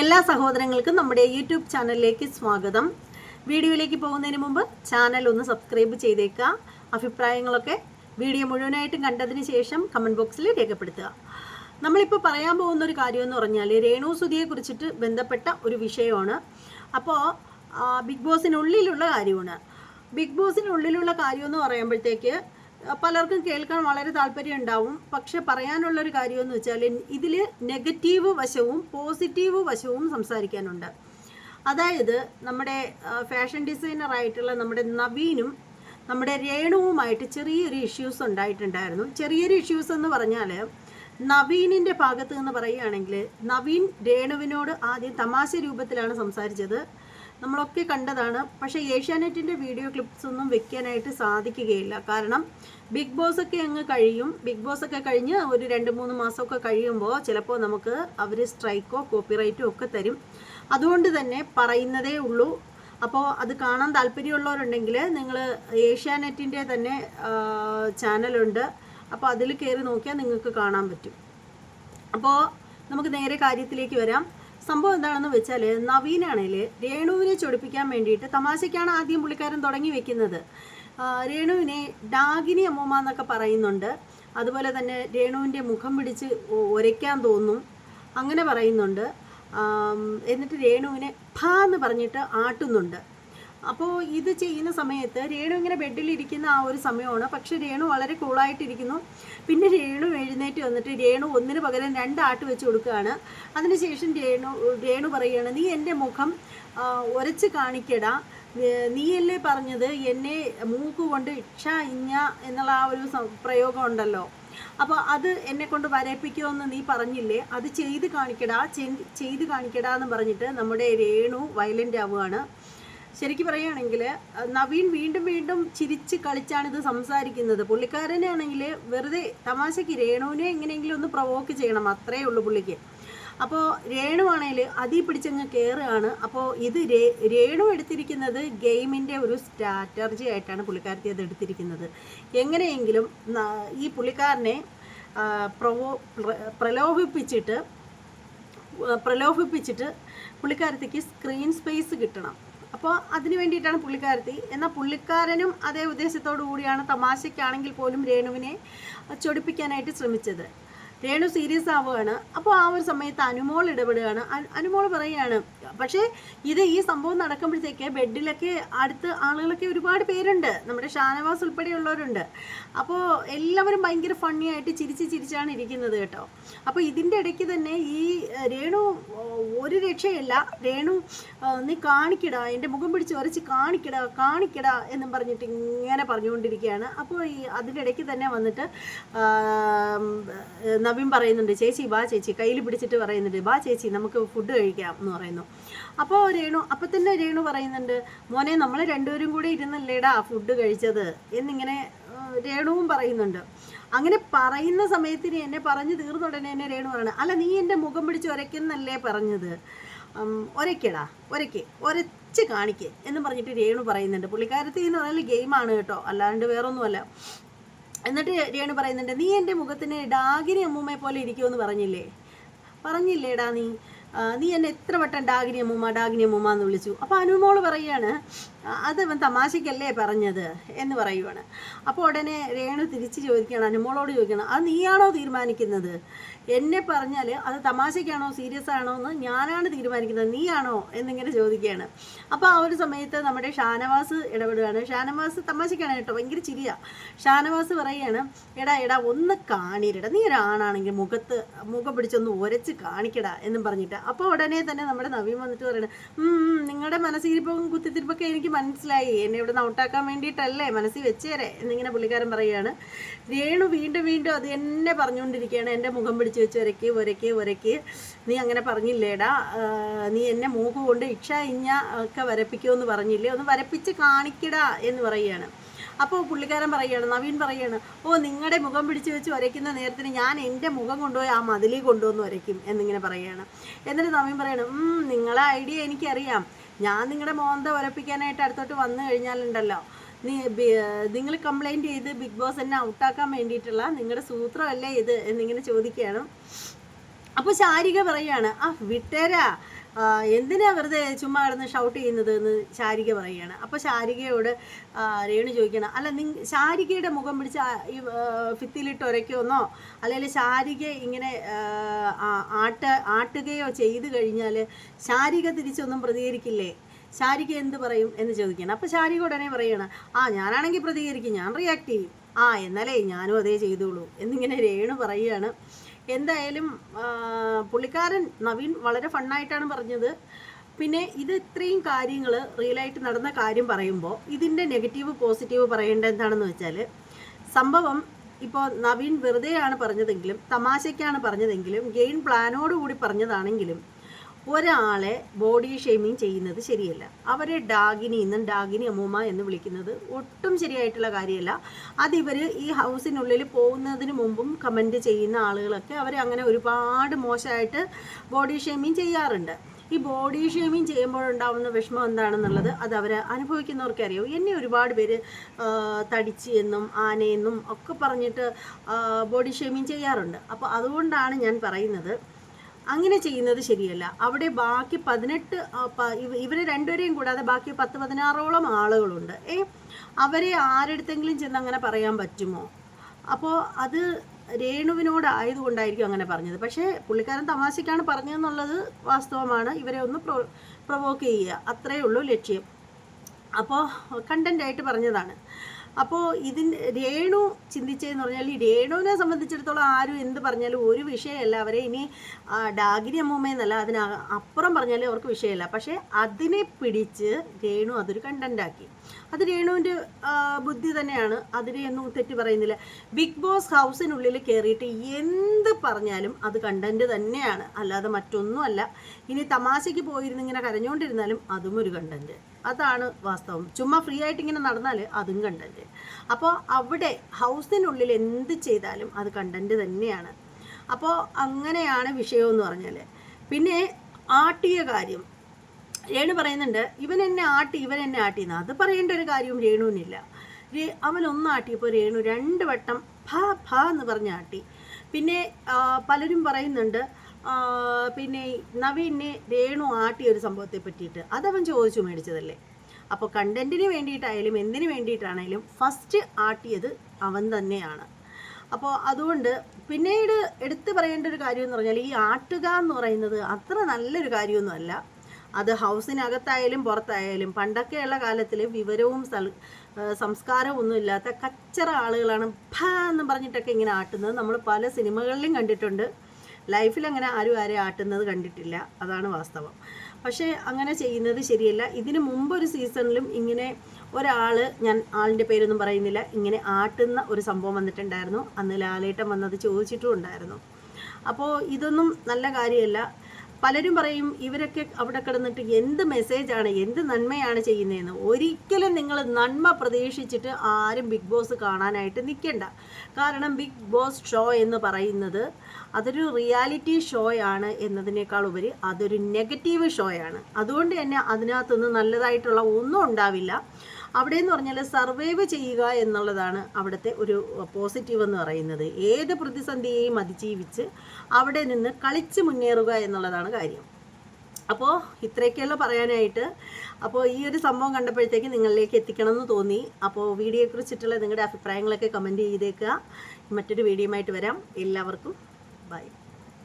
എല്ലാ സഹോദരങ്ങൾക്കും നമ്മുടെ യൂട്യൂബ് ചാനലിലേക്ക് സ്വാഗതം. വീഡിയോയിലേക്ക് പോകുന്നതിന് മുമ്പ് ചാനൽ ഒന്ന് സബ്സ്ക്രൈബ് ചെയ്തേക്കുക. അഭിപ്രായങ്ങളൊക്കെ വീഡിയോ മുഴുവനായിട്ടും കണ്ടതിന് ശേഷം കമന്റ് ബോക്സിൽ രേഖപ്പെടുത്തുക. നമ്മളിപ്പോൾ പറയാൻ പോകുന്ന ഒരു കാര്യം എന്ന് പറഞ്ഞാൽ രേണു സുധിയെ കുറിച്ചിട്ട് ബന്ധപ്പെട്ട ഒരു വിഷയമാണ്. അപ്പോൾ ബിഗ് ബോസിനുള്ളിലുള്ള കാര്യമാണ്. ബിഗ് ബോസിനുള്ളിലുള്ള കാര്യമെന്ന് പറയുമ്പോഴത്തേക്ക് പലർക്കും കേൾക്കാൻ വളരെ താല്പര്യം ഉണ്ടാവും പക്ഷെ പറയാനുള്ളൊരു കാര്യമെന്ന് വെച്ചാൽ ഇതിൽ നെഗറ്റീവ് വശവും പോസിറ്റീവ് വശവും സംസാരിക്കാനുണ്ട്. അതായത് നമ്മുടെ ഫാഷൻ ഡിസൈനർ ആയിട്ടുള്ള നമ്മുടെ നവീനും നമ്മുടെ രേണുവുമായിട്ട് ചെറിയൊരു ഇഷ്യൂസ് ഉണ്ടായിട്ടുണ്ടായിരുന്നു. ചെറിയൊരു ഇഷ്യൂസ് എന്ന് പറഞ്ഞാൽ നവീനിന്റെ ഭാഗത്ത് നിന്ന് പറയുകയാണെങ്കിൽ നവീൻ രേണുവിനോട് ആദ്യം തമാശ രൂപത്തിലാണ് സംസാരിച്ചത്. നമ്മളൊക്കെ കണ്ടതാണ്. പക്ഷേ ഏഷ്യാനെറ്റിന്റെ വീഡിയോ ക്ലിപ്സ് ഒന്നും വെക്കാനായിട്ട് സാധിക്കുകയില്ല. കാരണം ബിഗ് ബോസ് ഒക്കെ അങ്ങ് കഴിയും. ബിഗ് ബോസ് ഒക്കെ കഴിഞ്ഞ് ഒരു രണ്ട് മൂന്ന് മാസമൊക്കെ കഴിയുമ്പോൾ ചിലപ്പോൾ നമുക്ക് അവർ സ്ട്രൈക്കോ കോപ്പിറൈറ്റോ ഒക്കെ തരും. അതുകൊണ്ട് തന്നെ പറയുന്നതേ ഉള്ളൂ. അപ്പോൾ അത് കാണാൻ താല്പര്യമുള്ളവരുണ്ടെങ്കിൽ നിങ്ങൾ ഏഷ്യാനെറ്റിന്റെ തന്നെ ചാനലുണ്ട്. അപ്പോൾ അതിൽ കയറി നോക്കിയാൽ നിങ്ങൾക്ക് കാണാൻ പറ്റും. അപ്പോൾ നമുക്ക് നേരെ കാര്യത്തിലേക്ക് വരാം. സംഭവം എന്താണെന്ന് വെച്ചാൽ നവീനാണെങ്കിൽ രേണുവിനെ ചൊടിപ്പിക്കാൻ വേണ്ടിയിട്ട് തമാശയ്ക്കാണ് ആദ്യം പുള്ളിക്കാരൻ തുടങ്ങി വെക്കുന്നത്. രേണുവിനെ ഡാഗിനി അമ്മൂമ്മ എന്നൊക്കെ പറയുന്നുണ്ട്. അതുപോലെ തന്നെ രേണുവിന്റെ മുഖം പിടിച്ച് ഒരയ്ക്കാൻ തോന്നും. അങ്ങനെ പറയുന്നുണ്ട്. എന്നിട്ട് രേണുവിനെ ഫാ എന്ന് പറഞ്ഞിട്ട് ആട്ടുന്നുണ്ട്. അപ്പോൾ ഇത് ചെയ്യുന്ന സമയത്ത് രേണു ഇങ്ങനെ ബെഡിലിരിക്കുന്ന ആ ഒരു സമയമാണ്. പക്ഷേ രേണു വളരെ കൂളായിട്ടിരിക്കുന്നു പിന്നെ രേണു എഴുന്നേറ്റ് വന്നിട്ട് രേണു ഒന്നിന് പകരം രണ്ട് ആട്ട് വെച്ച് കൊടുക്കുകയാണ്. അതിനുശേഷം രേണു രേണു പറയുകയാണ് നീ എന്റെ മുഖം ഉരച്ച് കാണിക്കടാ. നീയല്ലേ പറഞ്ഞത് എന്നെ മൂക്ക് കൊണ്ട് ഇക്ഷ ഇഞ്ഞ എന്നുള്ള ആ ഒരു പ്രയോഗം ഉണ്ടല്ലോ. അപ്പോൾ അത് എന്നെ കൊണ്ട് വരപ്പിക്കുമെന്ന് നീ പറഞ്ഞില്ലേ? അത് ചെയ്ത് കാണിക്കടാ ചെയ്ത് കാണിക്കടാ എന്ന് പറഞ്ഞിട്ട് നമ്മുടെ രേണു വയലന്റ് ആവുകയാണ്. ശരിക്കും പറയുകയാണെങ്കിൽ നവീൻ വീണ്ടും വീണ്ടും ചിരിച്ച് കളിച്ചാണ് ഇത് സംസാരിക്കുന്നത്. പുള്ളിക്കാരനാണെങ്കിൽ വെറുതെ തമാശയ്ക്ക് രേണുവിനെ എങ്ങനെയെങ്കിലും ഒന്ന് പ്രൊവോക്ക് ചെയ്യണം അത്രേ ഉള്ളൂ പുള്ളിക്ക്. അപ്പോൾ രേണുവാണെങ്കിൽ അതി പിടിച്ചങ്ങ് കയറുകയാണ് അപ്പോൾ ഇത് രേ- രേണു എടുത്തിരിക്കുന്നത് ഗെയിമിന്റെ ഒരു സ്ട്രാറ്റർജി ആയിട്ടാണ് പുള്ളിക്കാരത്തി അത് എടുത്തിരിക്കുന്നത്. എങ്ങനെയെങ്കിലും ഈ പുള്ളിക്കാരനെ പ്രവോ പ്രലോഭിപ്പിച്ചിട്ട് പ്രലോഭിപ്പിച്ചിട്ട് പുള്ളിക്കാരത്തിക്ക് സ്ക്രീൻ സ്പേസ് കിട്ടണം. അപ്പോൾ അതിന് വേണ്ടിയിട്ടാണ് പുള്ളിക്കാരത്തി. എന്നാൽ പുള്ളിക്കാരനും അതേ ഉദ്ദേശത്തോടു കൂടിയാണ് തമാശയ്ക്കാണെങ്കിൽ പോലും രേണുവിനെ ചൊടിപ്പിക്കാനായിട്ട് ശ്രമിച്ചത്. രേണു സീരിയസ് ആവുകയാണ്. അപ്പോൾ ആ ഒരു സമയത്ത് അനുമോൾ ഇടപെടുകയാണ്. അനുമോൾ പറയുകയാണ് പക്ഷേ ഇത് ഈ സംഭവം നടക്കുമ്പോഴത്തേക്ക് ബെഡിലൊക്കെ അടുത്ത് ആളുകളൊക്കെ ഒരുപാട് പേരുണ്ട്. നമ്മുടെ ഷാനവാസ് ഉൾപ്പെടെയുള്ളവരുണ്ട്. അപ്പോൾ എല്ലാവരും ഭയങ്കര ഫണ്ണി ആയിട്ട് ചിരിച്ച് ചിരിച്ചാണ് ഇരിക്കുന്നത് കേട്ടോ. അപ്പോൾ ഇതിന്റെ ഇടയ്ക്ക് തന്നെ ഈ രേണു ഒരു രക്ഷയല്ല. രേണു നീ കാണിക്കടാ എന്റെ മുഖം പിടിച്ച് വരച്ച് കാണിക്കടാ കാണിക്കടാ എന്നും പറഞ്ഞിട്ട് ഇങ്ങനെ പറഞ്ഞുകൊണ്ടിരിക്കുകയാണ്. അപ്പോൾ ഈ അതിന്റെ ഇടയ്ക്ക് തന്നെ വന്നിട്ട് നവീൻ പറയുന്നുണ്ട് ചേച്ചി ബാ ചേച്ചി. കയ്യിൽ പിടിച്ചിട്ട് പറയുന്നുണ്ട് ബാ ചേച്ചി നമുക്ക് ഫുഡ് കഴിക്കാം എന്ന് പറയുന്നു. അപ്പോൾ രേണു അപ്പം തന്നെ രേണു പറയുന്നുണ്ട് മോനെ നമ്മൾ രണ്ടുപേരും കൂടി ഇരുന്നല്ലേടാ ഫുഡ് കഴിച്ചത്? എന്നിങ്ങനെ രേണുവും പറയുന്നുണ്ട്. അങ്ങനെ പറയുന്ന സമയത്തിന് എന്നെ പറഞ്ഞു തീർന്ന ഉടനെ എന്നെ രേണു പറയണം അല്ല നീ എന്റെ മുഖം പിടിച്ച് ഒരയ്ക്കുന്നല്ലേ പറഞ്ഞത്? ഒരയ്ക്കടാ ഒരയ്ക്ക് ഒരച്ച് കാണിക്ക് എന്ന് പറഞ്ഞിട്ട് രേണു പറയുന്നുണ്ട്. പുള്ളിക്കാരത്തി എന്ന് പറഞ്ഞാൽ ഗെയിമാണ് കേട്ടോ അല്ലാണ്ട് വേറൊന്നുമല്ല. എന്നിട്ട് രേണു പറയുന്നുണ്ട് നീ എന്റെ മുഖത്തിന് ഡാഗിനി അമ്മൂമ്മയെ പോലെ ഇരിക്കുമെന്ന് പറഞ്ഞില്ലേ? പറഞ്ഞില്ലേടാ നീ. നീ എന്നെ എത്ര വട്ടം ഡാഗിനി അമ്മൂമ്മ ഡാഗിനി അമ്മൂമ്മ എന്ന് വിളിച്ചു. അപ്പോൾ അനുമോൾ പറയാണ് "ആ, അത് ഇവൻ തമാശയ്ക്കല്ലേ പറഞ്ഞത് എന്ന് പറയുവാണ്. അപ്പോൾ ഉടനെ രേണു തിരിച്ച് ചോദിക്കുകയാണ് അനുമോളോട് ചോദിക്കണം അത് നീയാണോ തീരുമാനിക്കുന്നത്? എന്നെ പറഞ്ഞാൽ അത് തമാശയ്ക്കാണോ സീരിയസ് ആണോ എന്ന് ഞാനാണ് തീരുമാനിക്കുന്നത് നീയാണോ? എന്നിങ്ങനെ ചോദിക്കുകയാണ്. അപ്പോൾ ആ ഒരു സമയത്ത് നമ്മുടെ ഷാനവാസ് ഇടപെടുകയാണ്. ഷാനവാസ് തമാശയ്ക്കാണ് കേട്ടോ ഭയങ്കര ചിരിയാ. ഷാനവാസ് പറയുകയാണ് എടാ എടാ ഒന്ന് കാണിരടാ. നീ ഒരാണാണെങ്കിൽ മുഖത്ത് മുഖം പിടിച്ചൊന്ന് ഉരച്ച് കാണിക്കടാ എന്നും പറഞ്ഞിട്ട്. അപ്പോൾ ഉടനെ തന്നെ നമ്മുടെ നവീൻ വന്നിട്ട് പറയണം നിങ്ങളുടെ മനസ്സിരിപ്പും കുത്തിത്തിരിപ്പൊക്കെ എനിക്ക് മനസ്സിലായി. എന്നെ ഇവിടെ ഔട്ടാക്കാൻ വേണ്ടിയിട്ടല്ലേ? മനസ്സിൽ വെച്ചേരെ. എന്നിങ്ങനെ പുള്ളിക്കാരൻ പറയുകയാണ് രേണു വീണ്ടും വീണ്ടും അത് എന്നെ പറഞ്ഞുകൊണ്ടിരിക്കുകയാണ്. എന്റെ മുഖം പിടിച്ച് വെച്ച് ഒരയ്ക്ക് ഒരയ്ക്ക് ഒരയ്ക്ക് നീ അങ്ങനെ പറഞ്ഞില്ലേടാ? നീ എന്നെ മൂക്ക് കൊണ്ട് ഇക്ഷ ഇഞ്ഞ ഒക്കെ വരപ്പിക്കുമെന്ന് പറഞ്ഞില്ലേ? ഒന്ന് വരപ്പിച്ച് കാണിക്കടാ എന്ന് പറയുകയാണ്. അപ്പോൾ പുള്ളിക്കാരൻ പറയുകയാണ് നവീൻ പറയുകയാണ് ഓ നിങ്ങളുടെ മുഖം പിടിച്ച് വെച്ച് വരയ്ക്കുന്ന നേരത്തിന് ഞാൻ എന്റെ മുഖം കൊണ്ടുപോയി ആ മതിലിൽ കൊണ്ടുവന്ന് വരയ്ക്കും എന്നിങ്ങനെ പറയുകയാണ്. എന്നിട്ട് നവീൻ പറയണം "ഉം, നിങ്ങളെ ഐഡിയ എനിക്കറിയാം. ഞാൻ നിങ്ങളുടെ മോന്ത ഉരപ്പിക്കാനായിട്ട് അടുത്തോട്ട് വന്നു കഴിഞ്ഞാലുണ്ടല്ലോ. നീ നിങ്ങൾ കംപ്ലൈന്റ് ചെയ്ത് ബിഗ് ബോസ് എന്നെ ഔട്ടാക്കാൻ വേണ്ടിയിട്ടുള്ള നിങ്ങളുടെ സൂത്രമല്ലേ ഇത് എന്നിങ്ങനെ ചോദിക്കുകയാണ്. അപ്പോൾ ശാരിക പറയുകയാണ് ആ വിട്ടേരാ. എന്തിനാ വെറുതെ ചുമ്മാ കിടന്ന് ഷൗട്ട് ചെയ്യുന്നത് എന്ന് ശാരിക പറയുകയാണ്. അപ്പോൾ ശാരികയോട് രേണു ചോദിക്കണം അല്ല നി ശാരികയുടെ മുഖം പിടിച്ച് ഈ ഭിത്തിയിലിട്ട് ഉരയ്ക്കുമെന്നോ അല്ലെങ്കിൽ ശാരിക ഇങ്ങനെ ആട്ട ആട്ടുകയോ ചെയ്തു കഴിഞ്ഞാൽ ശാരിക തിരിച്ചൊന്നും പ്രതികരിക്കില്ലേ? ശാരിക എന്ത് പറയും? എന്ന് ചോദിക്കണം അപ്പോൾ ശാരിക ഉടനെ പറയണം ആ ഞാനാണെങ്കിൽ പ്രതികരിക്കും ഞാൻ റിയാക്ട് ചെയ്യും. ആ എന്നാലേ ഞാനും അതേ ചെയ്തോളൂ എന്നിങ്ങനെ രേണു പറയുകയാണ്. എന്തായാലും പുള്ളിക്കാരൻ നവീൻ വളരെ ഫണ്ണായിട്ടാണ് പറഞ്ഞത്. പിന്നെ ഇത് ഇത്രയും കാര്യങ്ങൾ റിയലായിട്ട് നടന്ന കാര്യം പറയുമ്പോൾ ഇതിന്റെ നെഗറ്റീവ് പോസിറ്റീവ് പറയേണ്ട എന്താണെന്ന് വെച്ചാൽ സംഭവം ഇപ്പോൾ നവീൻ വെറുതെയാണ് പറഞ്ഞതെങ്കിലും തമാശയ്ക്കാണ് പറഞ്ഞതെങ്കിലും ഗെയിൻ പ്ലാനോട് കൂടി പറഞ്ഞതാണെങ്കിലും ഒരാളെ ബോഡി ഷെയ്മിങ് ചെയ്യുന്നത് ശരിയല്ല. അവരെ ഡാഗിനി എന്നും ഡാഗിനി അമ്മൂമ്മ എന്ന് വിളിക്കുന്നത് ഒട്ടും ശരിയായിട്ടുള്ള കാര്യമല്ല. അതിവർ ഈ ഹൗസിനുള്ളിൽ പോകുന്നതിന് മുമ്പും കമന്റ് ചെയ്യുന്ന ആളുകളൊക്കെ അവർ അങ്ങനെ ഒരുപാട് മോശമായിട്ട് ബോഡി ഷെയ്മിങ് ചെയ്യാറുണ്ട്. ഈ ബോഡി ഷേമിങ് ചെയ്യുമ്പോഴുണ്ടാവുന്ന വിഷമം എന്താണെന്നുള്ളത് അത് അവർ അനുഭവിക്കുന്നവർക്ക് എന്നെ ഒരുപാട് പേര് തടിച്ച് എന്നും ആനയെന്നും ഒക്കെ പറഞ്ഞിട്ട് ബോഡി ഷേമിങ് ചെയ്യാറുണ്ട്. അപ്പോൾ അതുകൊണ്ടാണ് ഞാൻ പറയുന്നത് അങ്ങനെ ചെയ്യുന്നത് ശരിയല്ല. അവിടെ ബാക്കി പതിനെട്ട് ഇവരെ രണ്ടുപേരെയും കൂടാതെ ബാക്കി പത്ത് പതിനാറോളം ആളുകളുണ്ട്. ഏ അവരെ ആരെടുത്തെങ്കിലും ചെന്ന് അങ്ങനെ പറയാൻ പറ്റുമോ? അപ്പോൾ അത് രേണുവിനോട് ആയതുകൊണ്ടായിരിക്കും അങ്ങനെ പറഞ്ഞത്. പക്ഷേ പുള്ളിക്കാരൻ തമാശയ്ക്കാണ് പറഞ്ഞതെന്നുള്ളത് വാസ്തവമാണ്. ഇവരെ ഒന്ന് പ്രൊ പ്രൊവോക്ക് ചെയ്യുക. അത്രയേ ഉള്ളൂ ലക്ഷ്യം. അപ്പോൾ കണ്ടന്റായിട്ട് പറഞ്ഞതാണ്. അപ്പോൾ ഇതിന്റെ രേണു ചിന്തിച്ചതെന്ന് പറഞ്ഞാൽ ഈ രേണുവിനെ സംബന്ധിച്ചിടത്തോളം ആരും എന്ത് പറഞ്ഞാലും ഒരു വിഷയമല്ല. അവരെ ഇനി ഡാഗിരി അമ്മൂമ്മയെന്നല്ല അതിന് അപ്പുറം പറഞ്ഞാലും അവർക്ക് വിഷയമല്ല. പക്ഷേ അതിനെ പിടിച്ച് രേണു അതൊരു കണ്ടന്റാക്കി അത് രേണുവിന്റെ ബുദ്ധി തന്നെയാണ്. അതിനെ ഒന്നും തെറ്റി പറയുന്നില്ല. ബിഗ് ബോസ് ഹൗസിനുള്ളിൽ കയറിയിട്ട് എന്ത് പറഞ്ഞാലും അത് കണ്ടന്റ് തന്നെയാണ്. അല്ലാതെ മറ്റൊന്നുമല്ല. ഇനി തമാശയ്ക്ക് പോയിരുന്നിങ്ങനെ കരഞ്ഞുകൊണ്ടിരുന്നാലും അതും ഒരു കണ്ടന്റ്. അതാണ് വാസ്തവം. ചുമ്മാ ഫ്രീ ആയിട്ട് ഇങ്ങനെ നടന്നാൽ അതും കണ്ടന്റ് അപ്പോൾ അവിടെ ഹൗസിനുള്ളിൽ എന്ത് ചെയ്താലും അത് കണ്ടന്റ് തന്നെയാണ്. അപ്പോൾ അങ്ങനെയാണ് വിഷയം എന്ന് പറഞ്ഞാൽ പിന്നെ ആട്ടിയ കാര്യം. രേണു പറയുന്നുണ്ട് ഇവൻ എന്നെ ആട്ടി ഇവൻ എന്നെ ആട്ടിന്ന് അത് പറയേണ്ട ഒരു കാര്യവും രേണുവിനില്ല. അവൻ ഒന്ന് ആട്ടിയപ്പോൾ രേണു രണ്ട് വട്ടം ഭ ഭ എന്ന് പറഞ്ഞ് ആട്ടി. പിന്നെ പലരും പറയുന്നുണ്ട് പിന്നെ നവീനെ രേണു ആട്ടിയ ഒരു സംഭവത്തെ പറ്റിയിട്ട് അതവൻ ചോദിച്ചു മേടിച്ചതല്ലേ. അപ്പോൾ കണ്ടന്റിന് വേണ്ടിയിട്ടായാലും എന്തിനു വേണ്ടിയിട്ടാണെങ്കിലും ഫസ്റ്റ് ആട്ടിയത് അവൻ തന്നെയാണ്. അപ്പോൾ അതുകൊണ്ട് പിന്നീട് എടുത്തു പറയേണ്ട ഒരു കാര്യം എന്ന് പറഞ്ഞാൽ ഈ ആട്ടുക എന്ന് പറയുന്നത് അത്ര നല്ലൊരു കാര്യമൊന്നുമല്ല അത് ഹൗസിനകത്തായാലും പുറത്തായാലും പണ്ടൊക്കെയുള്ള കാലത്തിൽ വിവരവും സൽ സംസ്കാരവും ഒന്നും ഇല്ലാത്ത കച്ചറ ആളുകളാണ് ഭ എന്ന് പറഞ്ഞിട്ടൊക്കെ ഇങ്ങനെ ആട്ടുന്നത്. നമ്മൾ പല സിനിമകളിലും കണ്ടിട്ടുണ്ട്. ലൈഫിൽ അങ്ങനെ ആരും ആരെ ആട്ടുന്നത് കണ്ടിട്ടില്ല. അതാണ് വാസ്തവം. പക്ഷേ അങ്ങനെ ചെയ്യുന്നത് ശരിയല്ല. ഇതിനു ഒരു സീസണിലും ഇങ്ങനെ ഒരാൾ ഞാൻ ആളിന്റെ പേരൊന്നും പറയുന്നില്ല ഇങ്ങനെ ആട്ടുന്ന ഒരു സംഭവം വന്നിട്ടുണ്ടായിരുന്നു. അന്ന് ലാലേട്ടം വന്നത് ചോദിച്ചിട്ടും ഉണ്ടായിരുന്നു. അപ്പോൾ ഇതൊന്നും നല്ല കാര്യമല്ല. പലരും പറയും ഇവരൊക്കെ അവിടെ കിടന്നിട്ട് എന്ത് മെസ്സേജാണ് എന്ത് നന്മയാണ് ചെയ്യുന്നതെന്ന്. ഒരിക്കലും നിങ്ങൾ നന്മ പ്രതീക്ഷിച്ചിട്ട് ആരും ബിഗ് ബോസ് കാണാനായിട്ട് നിൽക്കണ്ട. കാരണം ബിഗ് ബോസ് ഷോ എന്ന് പറയുന്നത് അതൊരു റിയാലിറ്റി ഷോയാണ് എന്നതിനേക്കാൾ ഉപരി അതൊരു നെഗറ്റീവ് ഷോയാണ് അതുകൊണ്ട് തന്നെ അതിനകത്തുനിന്ന് നല്ലതായിട്ടുള്ള ഒന്നും ഉണ്ടാവില്ല. അവിടെ എന്ന് പറഞ്ഞാൽ സർവൈവ് ചെയ്യുക എന്നുള്ളതാണ് അവിടുത്തെ ഒരു പോസിറ്റീവ് എന്ന് പറയുന്നത്. ഏത് പ്രതിസന്ധിയെയും അതിജീവിച്ച് അവിടെ നിന്ന് കളിച്ച് മുന്നേറുക എന്നുള്ളതാണ് കാര്യം. അപ്പോൾ ഇത്രയൊക്കെയല്ല പറയാനായിട്ട്. അപ്പോൾ ഈ ഒരു സംഭവം കണ്ടപ്പോഴത്തേക്ക് നിങ്ങളിലേക്ക് എത്തിക്കണം എന്ന് തോന്നി അപ്പോൾ വീഡിയോയെക്കുറിച്ചിട്ടുള്ള നിങ്ങളുടെ അഭിപ്രായങ്ങളൊക്കെ കമന്റ് ചെയ്തേക്കുക. മറ്റൊരു വീഡിയോയുമായിട്ട് വരാം. എല്ലാവർക്കും ബൈ